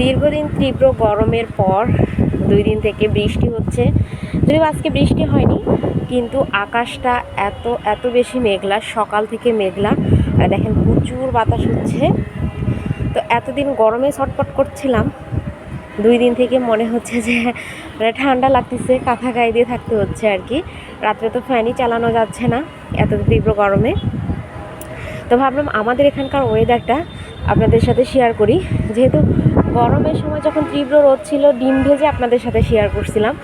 দীর্ঘদিন তীব্র গরমের পর দুই দিন থেকে বৃষ্টি হচ্ছে। যদিও আজকে বৃষ্টি হয়নি, কিন্তু আকাশটা এত এত বেশি মেঘলা, সকাল থেকে মেঘলা, আর দেখেন প্রচুর বাতাস হচ্ছে। তো এতদিন গরমে ছটপট করছিলাম, দুই দিন থেকে মনে হচ্ছে যে মানে ঠান্ডা লাগতেছে, কাঁথা গায়ে দিয়ে থাকতে হচ্ছে আর কি। রাত্রে তো ফ্যানই চালানো যাচ্ছে না, এত তীব্র গরমে। তো ভাবলাম আমাদের এখানকার ওয়েদারটা আপনাদের সাথে শেয়ার করি। যেহেতু গরমের সময় যখন তীব্র রোদ ছিল, ডিম ভেজে আপনাদের সাথে শেয়ার করছিলাম।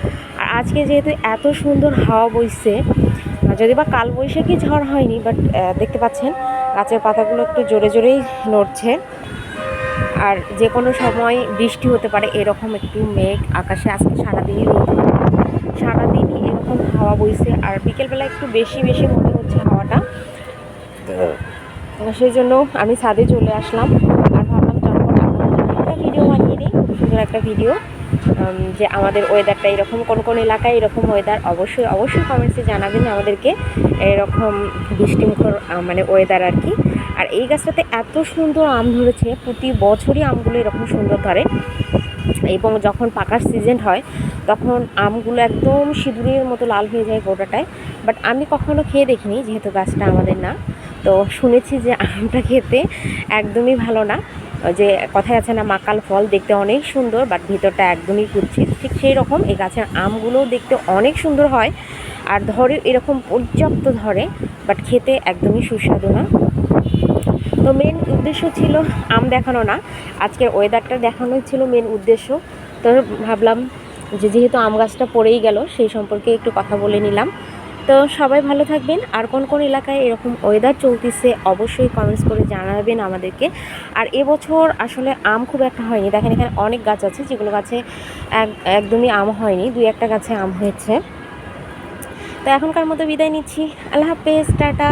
আর আজকে যেহেতু এত সুন্দর হাওয়া বইছে, যদি বা কাল বৈশাখী ঝড় হয়নি বাট দেখতে পাচ্ছেন, গাছের পাতাগুলো একটু জোরে জোরেই নড়ছে। আর যে কোনো সময় বৃষ্টি হতে পারে, এরকম একটু মেঘ আকাশে, আজকে সারাদিনই রোদ সারাদিনই এরকম হাওয়া বইছে, আর বিকেলবেলা একটু বেশি বেশি মনে হচ্ছে হাওয়াটা। তো সেই জন্য আমি ছাদে চলে আসলাম। আর ভাবলাম চটপট একটা ভিডিও বানিয়ে দিই। খুব সুন্দর একটা ভিডিও যে আমাদের ওয়েদারটা এরকম, কোন কোন এলাকায় এরকম ওয়েদার অবশ্যই অবশ্যই কমেন্টসে জানাবেন আমাদেরকে এরকম বৃষ্টিমুখর মানে ওয়েদার আর কি। আর এই গাছটাতে এত সুন্দর আম ধরেছে, প্রতি বছরই আমগুলো এরকম সুন্দর ধরে। এবং যখন পাকার সিজন হয়, তখন আমগুলো একদম সিঁদুরের মতো লাল হয়ে যায় গোটাটায়। বাট আমি কখনো খেয়ে দেখিনি, যেহেতু গাছটা আমাদের না। তো শুনেছি যে আমটা খেতে একদমই ভালো না। যে কথায় আছে না, মাকাল ফল দেখতে অনেক সুন্দর বাট ভিতরটা একদমই কুচ্ছিত। ঠিক সেই রকম এই গাছের আমগুলোও দেখতে অনেক সুন্দর হয়। আর ধরে এরকম পর্যাপ্ত ধরে বাট খেতে একদমই সুস্বাদু না। তো মেন উদ্দেশ্য ছিল আম দেখানো না। আজকের ওয়েদারটা দেখানোই ছিল মেন উদ্দেশ্য। তো ভাবলাম যে যেহেতু আম গাছটা পড়েই গেল, সেই সম্পর্কে একটু কথা বলে নিলাম। তো সবাই ভালো থাকবেন। আর কোন কোন এলাকায় এরকম ওয়েদার চলতেছে অবশ্যই কমেন্টস করে জানাবেন আমাদেরকে। আর এবছর আসলে আম খুব একটা হয়নি। দেখেন এখানে অনেক গাছ আছে, যেগুলো গাছে এক, একদমই আম হয়নি। দুই একটা গাছে আম হয়েছে। তো এখনকার মতো বিদায় নিচ্ছি। আল্লাহ হাফেজ, টাটা।